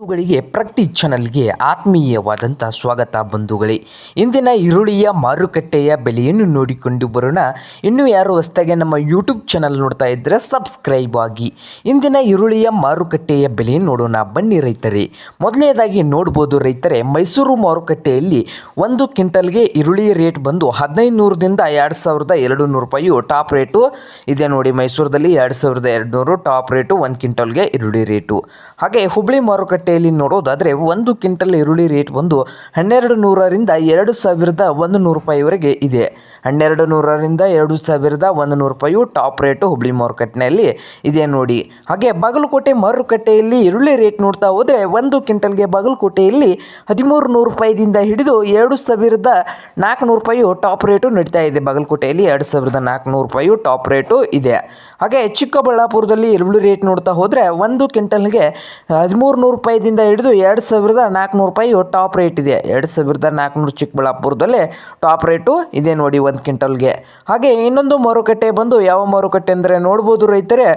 ಬಂಧುಗಳಿಗೆ ಪ್ರತಿ ಚಾನಲ್ಗೆ ಆತ್ಮೀಯವಾದಂಥ ಸ್ವಾಗತ ಬಂಧುಗಳೇ. ಇಂದಿನ ಈರುಳ್ಳಿಯ ಮಾರುಕಟ್ಟೆಯ ಬೆಲೆಯನ್ನು ನೋಡಿಕೊಂಡು ಬರೋಣ. ಇನ್ನೂ ಯಾರು ಹೊಸ್ತಾಗೆ ನಮ್ಮ ಯೂಟ್ಯೂಬ್ ಚಾನಲ್ ನೋಡ್ತಾ ಇದ್ದರೆ ಸಬ್ಸ್ಕ್ರೈಬ್ ಆಗಿ. ಇಂದಿನ ಈರುಳ್ಳಿಯ ಮಾರುಕಟ್ಟೆಯ ಬೆಲೆ ನೋಡೋಣ. ಬನ್ನಿ ರೈತರೇ. ಮೊದಲನೇದಾಗಿ ನೋಡ್ಬೋದು ರೈತರೇ, ಮೈಸೂರು ಮಾರುಕಟ್ಟೆಯಲ್ಲಿ ಒಂದು ಕ್ವಿಂಟಲ್ಗೆ ಈರುಳ್ಳಿ ರೇಟ್ ಬಂದು ಹದಿನೈದು ನೂರದಿಂದ ಎರಡು ಸಾವಿರದ ಎರಡು ನೂರು ರೂಪಾಯಿ ಟಾಪ್ ರೇಟು. ಇದೆ ನೋಡಿ ಮೈಸೂರದಲ್ಲಿ ಎರಡು ಸಾವಿರದ ಎರಡು ನೂರು ಟಾಪ್ ರೇಟು, ಒಂದು ಕ್ವಿಂಟಲ್ಗೆ ಈರುಳ್ಳಿ ರೇಟು. ಹಾಗೆ ಹುಬ್ಳಿ ಮಾರುಕಟ್ಟೆಯಲ್ಲಿ ನೋಡೋದಾದರೆ ಒಂದು ಕ್ವಿಂಟಲ್ ಈರುಳ್ಳಿ ರೇಟ್ ಬಂದು ಹನ್ನೆರಡು ನೂರರಿಂದ ಎರಡು ಸಾವಿರದ ಒಂದು ನೂರು ರೂಪಾಯಿವರೆಗೆ ಇದೆ. ಹನ್ನೆರಡು ನೂರರಿಂದ ಎರಡು ಸಾವಿರದ ಒಂದು ನೂರು ರೂಪಾಯಿಯು ಟಾಪ್ ರೇಟು ಹುಬ್ಳಿ ಮಾರುಕಟ್ಟೆಯಲ್ಲಿ ಇದೆ ನೋಡಿ. ಹಾಗೆ ಬಾಗಲಕೋಟೆ ಮಾರುಕಟ್ಟೆಯಲ್ಲಿ ಈರುಳ್ಳಿ ರೇಟ್ ನೋಡ್ತಾ ಹೋದರೆ ಒಂದು ಕ್ವಿಂಟಲ್ಗೆ ಬಾಗಲಕೋಟೆಯಲ್ಲಿ ಹದಿಮೂರು ನೂರು ರೂಪಾಯಿದಿಂದ ಹಿಡಿದು ಎರಡು ಸಾವಿರದ ನಾಲ್ಕುನೂರು ರೂಪಾಯಿಯು ಟಾಪ್ ರೇಟು ನಡೀತಾ ಇದೆ. ಬಾಗಲಕೋಟೆಯಲ್ಲಿ ಎರಡು ಸಾವಿರದ ನಾಲ್ಕುನೂರು ರೂಪಾಯಿಯು ಟಾಪ್ ರೇಟು ಇದೆ. ಹಾಗೆ ಚಿಕ್ಕಬಳ್ಳಾಪುರದಲ್ಲಿ ಈರುಳ್ಳಿ ರೇಟ್ ನೋಡ್ತಾ ಹೋದರೆ ಒಂದು ಕ್ವಿಂಟಲ್ಗೆ ಹದಿಮೂರು ನೂರು ರೂಪಾಯಿದಿಂದ ಹಿಡಿದು ಎರಡು ಸಾವಿರದ ನಾಲ್ಕುನೂರು ರೂಪಾಯಿ ಟಾಪ್ ರೇಟ್ ಇದೆ. ಎರಡು ಸಾವಿರದ ನಾಲ್ಕುನೂರು ಚಿಕ್ಕಬಳ್ಳಾಪುರದಲ್ಲೇ ಟಾಪ್ ರೇಟು ಇದೆ ನೋಡಿ ಒಂದು ಕ್ವಿಂಟಲ್ಗೆ. ಹಾಗೆ ಇನ್ನೊಂದು ಮಾರುಕಟ್ಟೆ ಬಂದು ಯಾವ ಮಾರುಕಟ್ಟೆ ಅಂದರೆ ನೋಡ್ಬೋದು ರೈತರೇ.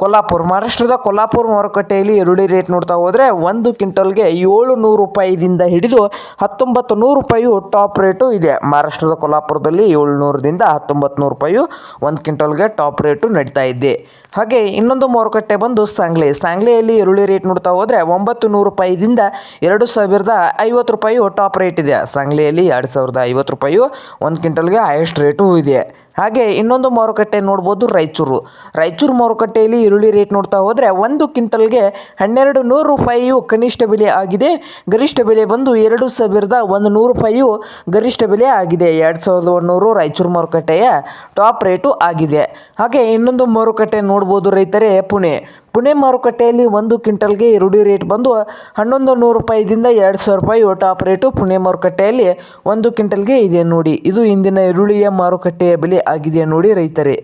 ಕೊಲ್ಲಾಪುರ, ಮಹಾರಾಷ್ಟ್ರದ ಕೊಲ್ಲಾಪುರ ಮಾರುಕಟ್ಟೆಯಲ್ಲಿ ಈರುಳ್ಳಿ ರೇಟ್ ನೋಡ್ತಾ ಹೋದರೆ ಒಂದು ಕ್ವಿಂಟಲ್ಗೆ ಏಳು ನೂರು ರೂಪಾಯಿದಿಂದ ಹಿಡಿದು ಹತ್ತೊಂಬತ್ತು ನೂರು ರೂಪಾಯಿಯು ಟಾಪ್ ರೇಟು ಇದೆ. ಮಹಾರಾಷ್ಟ್ರದ ಕೊಲ್ಲಾಪುರದಲ್ಲಿ ಏಳ್ನೂರದಿಂದ ಹತ್ತೊಂಬತ್ತು ನೂರು ರೂಪಾಯಿಯು ಒಂದು ಕ್ವಿಂಟಲ್ಗೆ ಟಾಪ್ ರೇಟು ನಡೀತಾ ಇದೆ. ಹಾಗೆ ಇನ್ನೊಂದು ಮಾರುಕಟ್ಟೆ ಬಂದು ಸಾಂಗ್ಲಿ. ಸಾಂಗ್ಲಿಯಲ್ಲಿ ಈರುಳ್ಳಿ ರೇಟ್ ನೋಡ್ತಾ ಹೋದರೆ ಒಂಬತ್ತು ನೂರು ರೂಪಾಯಿದಿಂದ ಎರಡು ಸಾವಿರದ ಐವತ್ತು ರೂಪಾಯಿಯು ಟಾಪ್ ರೇಟ್ ಇದೆ. ಸಾಂಗ್ಲಿಯಲ್ಲಿ ಎರಡು ಸಾವಿರದ ಐವತ್ತು ರೂಪಾಯಿಯು ಒಂದು ಕ್ವಿಂಟಲ್ಗೆ ಹೈಯೆಸ್ಟ್ ರೇಟು ಇದೆ. ಹಾಗೆ ಇನ್ನೊಂದು ಮಾರುಕಟ್ಟೆ ನೋಡ್ಬೋದು ರಾಯಚೂರು. ರಾಯಚೂರು ಮಾರುಕಟ್ಟೆಯಲ್ಲಿ ಈರುಳ್ಳಿ ರೇಟ್ ನೋಡ್ತಾ ಹೋದರೆ ಒಂದು ಕ್ವಿಂಟಲ್ಗೆ ಹನ್ನೆರಡು ನೂರು ರೂಪಾಯಿಯು ಕನಿಷ್ಠ ಬೆಲೆ ಆಗಿದೆ. ಗರಿಷ್ಠ ಬೆಲೆ ಬಂದು ಎರಡು ಸಾವಿರದ ಒಂದು ನೂರು ರೂಪಾಯಿಯು ಗರಿಷ್ಠ ಬೆಲೆ ಆಗಿದೆ. ಎರಡು ಸಾವಿರದ ಒಂದುನೂರು ರಾಯಚೂರು ಮಾರುಕಟ್ಟೆಯ ಟಾಪ್ ರೇಟು ಆಗಿದೆ. ಹಾಗೆ ಇನ್ನೊಂದು ಮಾರುಕಟ್ಟೆ ನೋಡ್ಬೋದು ರೈತರೇ, ಪುಣೆ. ಪುಣೆ ಮಾರುಕಟ್ಟೆಯಲ್ಲಿ ಒಂದು ಕ್ವಿಂಟಲ್ಗೆ ಈರುಳ್ಳಿ ರೇಟ್ ಬಂದು ಹನ್ನೊಂದು ನೂರು ರೂಪಾಯಿದಿಂದ ಎರಡು ಸಾವಿರ ರೂಪಾಯಿ ಟಾಪ್ ರೇಟು ಪುಣೆ ಮಾರುಕಟ್ಟೆಯಲ್ಲಿ ಒಂದು ಕ್ವಿಂಟಲ್ಗೆ ಇದೆ ನೋಡಿ. ಇದು ಇಂದಿನ ಈರುಳ್ಳಿಯ ಮಾರುಕಟ್ಟೆಯ ಬೆಲೆ ಆಗಿದೆ ನೋಡಿ ರೈತರೇ.